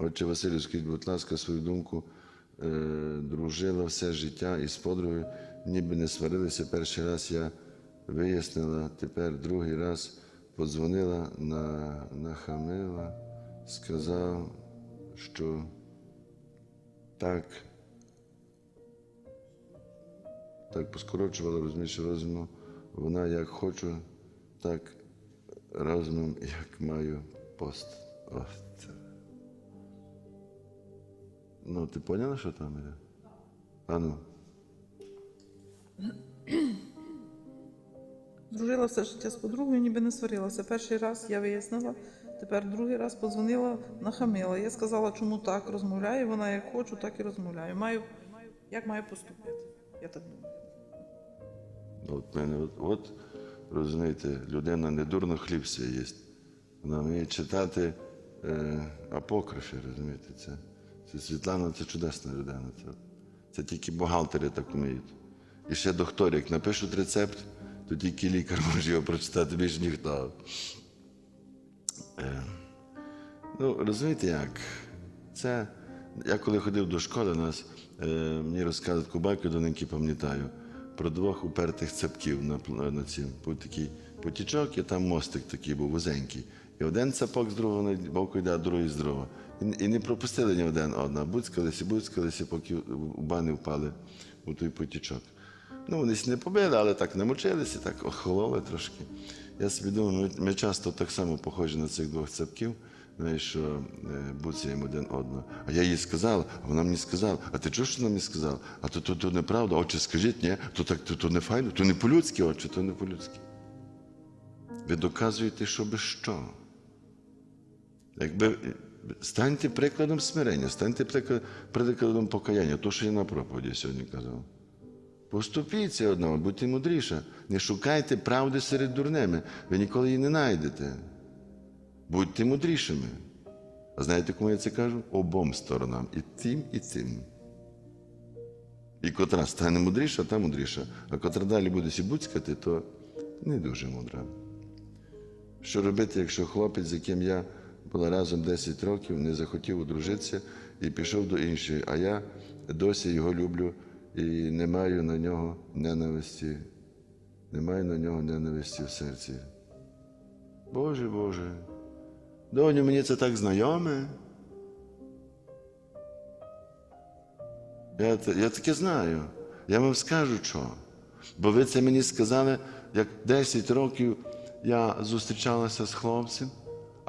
Отче Василю, скажіть, будь ласка, свою думку. Е, дружила все життя із подругою, ніби не сварилися. Перший раз я вияснила, тепер другий раз подзвонила, на, нахамила, сказав, що так, так поскорочувала, розумієш, розуму. Вона як хочу, так розумом, як маю пост. О, це. Ну, ти поняла, що там іде? А ну. Дружила все життя з подругою, ніби не сварилася. Перший раз я вияснила, тепер другий раз подзвонила, нахамила. Я сказала, чому так розмовляю. Вона як хочу, так і розмовляю. Маю, як маю поступити? Я так думаю. От мене, от, от розумієте, людина не дурно хліб їсть. Вона вміє читати е, апокрифи, розумієте? Це, це Світлана це чудесна людина. Це, це тільки бухгалтери так вміють. І ще доктор, як напишуть рецепт, то тільки лікар може його прочитати, більше ніхто. Е, ну, розумієте як? Це, я коли ходив до школи, нас, е, мені розказують таку байку, доненьки пам'ятаю, про двох упертих цапків на, на цім. Був такий потічок, і там мостик такий був вузенький. І один цапок з другого боку йде, а другий з другого. І, не пропустили ні один одного. Буцькалися, буцькалися, поки в бани впали у той потічок. Ну, вони не побили, але так намочилися, так охололи трошки. Я собі думаю, ми, часто так само похожі на цих двох цапків, знаєш, що е, буцаємо один одного. А я їй сказав, а вона мені сказала, а ти чуєш, що вона мені сказала? А то, то, то неправда, отче, скажіть, ні, то так то, то не файно, то не по-людськи, отче, то не по-людськи. Ви доказуєте, що без що. Якби станьте прикладом смирення, станьте прикладом покаяння, то, що я на проповіді сьогодні казав. Поступіться одного, будьте мудріше. Не шукайте правди серед дурними. Ви ніколи її не знайдете. Будьте мудрішими. А знаєте, кому я це кажу? Обом сторонам. І тим, і тим. І котра стане мудріша, та мудріша. А котра далі буде сібуцькати, то не дуже мудра. Що робити, якщо хлопець, з яким я була разом 10 років, не захотів одружитися і пішов до іншої, а я досі його люблю і не маю на нього ненависті, не маю на нього ненависті в серці. Боже Боже, доню, мені це так знайоме. Я, я таке знаю. Я вам скажу що. Бо ви це мені сказали, як 10 років я зустрічалася з хлопцем.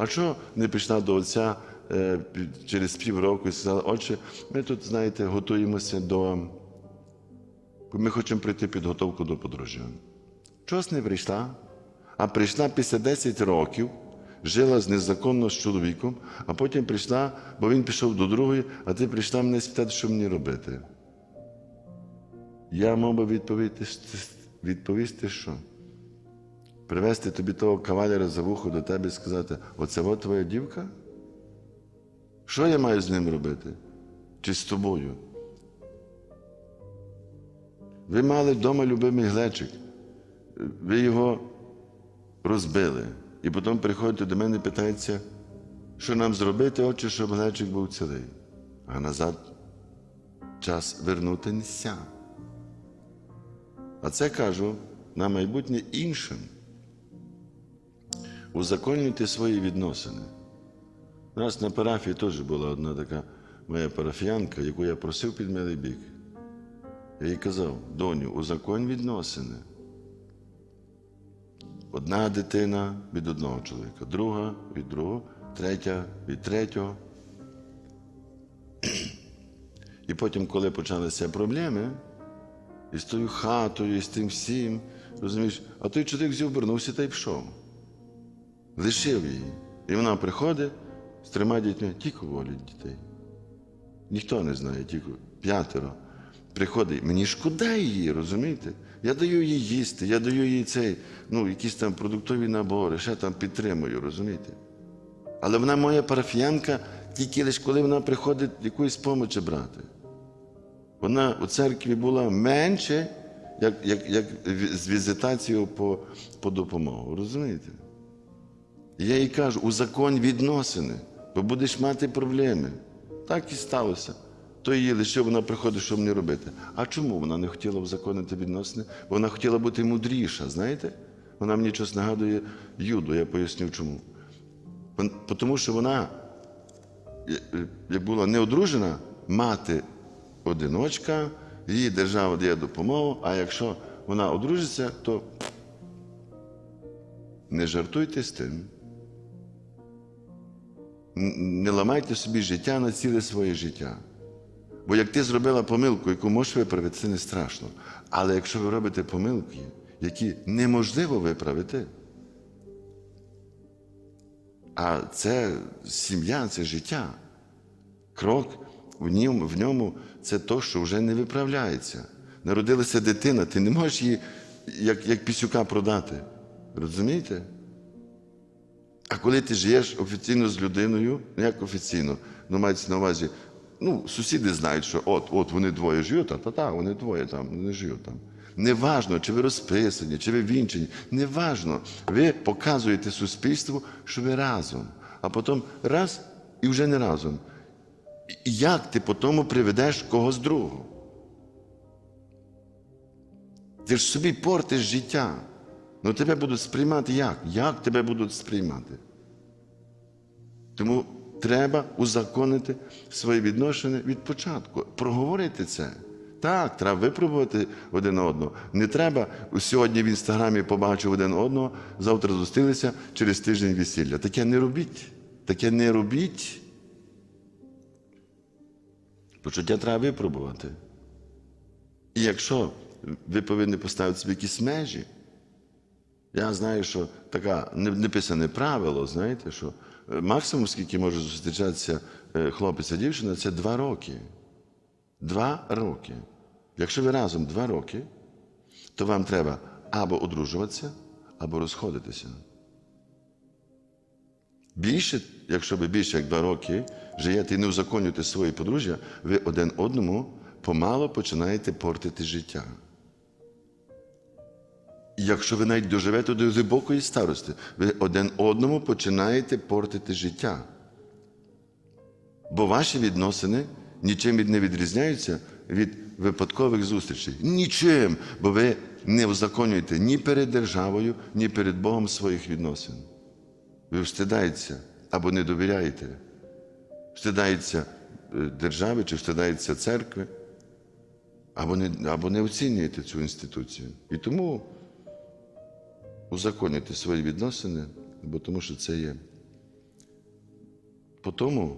А що не пішла до отця е, через півроку і сказала, отче, ми тут, знаєте, готуємося до. Ми хочемо пройти підготовку до подружжя. Чогось не прийшла, а прийшла після 10 років, жила незаконно з чоловіком, а потім прийшла, бо він пішов до другої, а ти прийшла мене спитати, що мені робити. Я мав би відповісти, відповісти що? Привезти тобі того кавалера за вухо до тебе і сказати, оце от твоя дівка? Що я маю з ним робити? Чи з тобою? Ви мали вдома любимий глечик, ви його розбили. І потім приходите до мене і питається, що нам зробити, отче, щоб глечик був цілий. А назад час вернути нельзя. А це кажу на майбутнє іншим. Узаконюйте свої відносини. У нас на парафії теж була одна така моя парафіянка, яку я просив під милий бік. Я їй казав, доню, узаконь відносини. Одна дитина від одного чоловіка, друга від другого, третя від третього. І потім, коли почалися проблеми, і з тою хатою, і з тим всім, розумієш, а той чоловік взяв, вернувся та й пішов. Лишив її. І вона приходить з трьома дітьми, тільки волять дітей. Ніхто не знає, тільки п'ятеро. Приходить, мені шкода її, розумієте? Я даю їй їсти, я даю їй цей, ну, якісь там продуктові набори, ще там підтримую, розумієте? Але вона моя парафіянка тільки лише коли вона приходить якоїсь помочі брати. Вона у церкві була менше, як, як, як з візитацією по, по допомогу. Розумієте? Я їй кажу, узаконь відносини. Бо будеш мати проблеми. Так і сталося. То її лише вона приходить, що мені робити. А чому вона не хотіла узаконити відносини? Бо вона хотіла бути мудріша, знаєте? Вона мені щось нагадує Юду, я поясню чому. Тому що вона, як була неодружена, мати одиночка, їй держава дає допомогу, а якщо вона одружиться, то не жартуйте з тим. Не ламайте собі життя на ціле своє життя. Бо як ти зробила помилку, яку можеш виправити, це не страшно. Але якщо ви робите помилки, які неможливо виправити, а це сім'я, це життя. Крок в ньому, в ньому це то, що вже не виправляється. Народилася дитина, ти не можеш її як, як пісюка продати. Розумієте? А коли ти живеш офіційно з людиною, ну як офіційно, ну мається на увазі, ну, сусіди знають, що от, от вони двоє живуть, а та та вони двоє там, не живуть там. Неважно, чи ви розписані, чи ви вінчені, неважно. Ви показуєте суспільству, що ви разом, а потім раз і вже не разом. Як ти по тому приведеш когось другого? Ти ж собі портиш життя. Ну тебе будуть сприймати як? Як тебе будуть сприймати? Тому треба узаконити свої відношення від початку, проговорити це. Так, треба випробувати один одного. Не треба сьогодні в інстаграмі побачив один одного, завтра зустрілися через тиждень весілля. Таке не робіть. Таке не робіть. Почуття треба випробувати. І якщо ви повинні поставити собі якісь межі, я знаю, що таке неписане правило, знаєте, що е, максимум, скільки може зустрічатися е, хлопець і дівчина, це два роки. Два роки. Якщо ви разом два роки, то вам треба або одружуватися, або розходитися. Більше, якщо ви більше як два роки живете і не узаконюєте своє подружжя, ви один одному помало починаєте портити життя. Якщо ви навіть доживете до глибокої старості, ви один одному починаєте портити життя. Бо ваші відносини нічим від- не відрізняються від випадкових зустрічей. Нічим, бо ви не узаконюєте ні перед державою, ні перед Богом своїх відносин. Ви встидаєтеся або не довіряєте. Встидається е, держави чи встидається церкви, або не, або не оцінюєте цю інституцію. І тому узаконюйте свої відносини, бо тому що це є. По тому,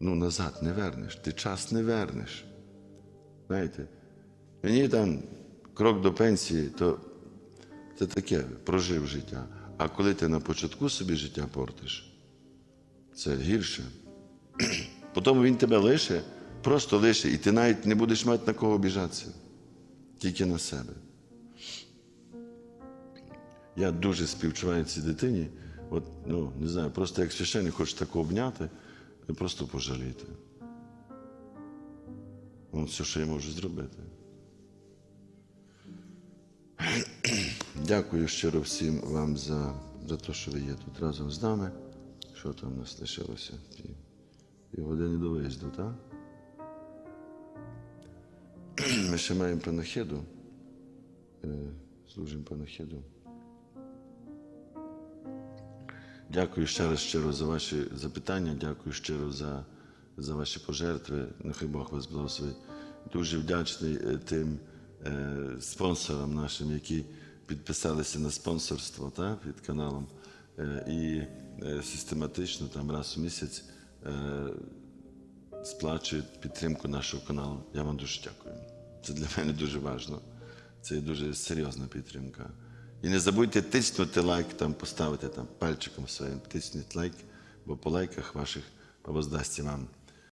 ну, назад не вернеш, ти час не вернеш. Знаєте, мені там крок до пенсії, то це таке прожив життя. А коли ти на початку собі життя портиш, це гірше. Потім він тебе лише, просто лише, і ти навіть не будеш мати на кого обіжатися, тільки на себе. Я дуже співчуваю цій дитині. От, ну, не знаю, просто як священник хоче таку обняти, і просто пожаліти. От все, що я можу зробити. Дякую щиро всім вам за, за те, що ви є тут разом з нами. Що там у нас лишилося? Пів години до виїзду, так? Ми ще маємо панахиду. Е, Служимо панахиду. Дякую ще раз щиро за ваші запитання, дякую щиро за, за ваші пожертви. Нехай Бог вас благословить. Дуже вдячний е, тим е, спонсорам нашим, які підписалися на спонсорство та, під каналом. Е, і е, систематично там раз у місяць е, сплачують підтримку нашого каналу. Я вам дуже дякую. Це для мене дуже важливо. Це дуже серйозна підтримка. І не забудьте тиснути лайк, там, поставити там, пальчиком своїм, тисніть лайк, бо по лайках ваших воздасться вам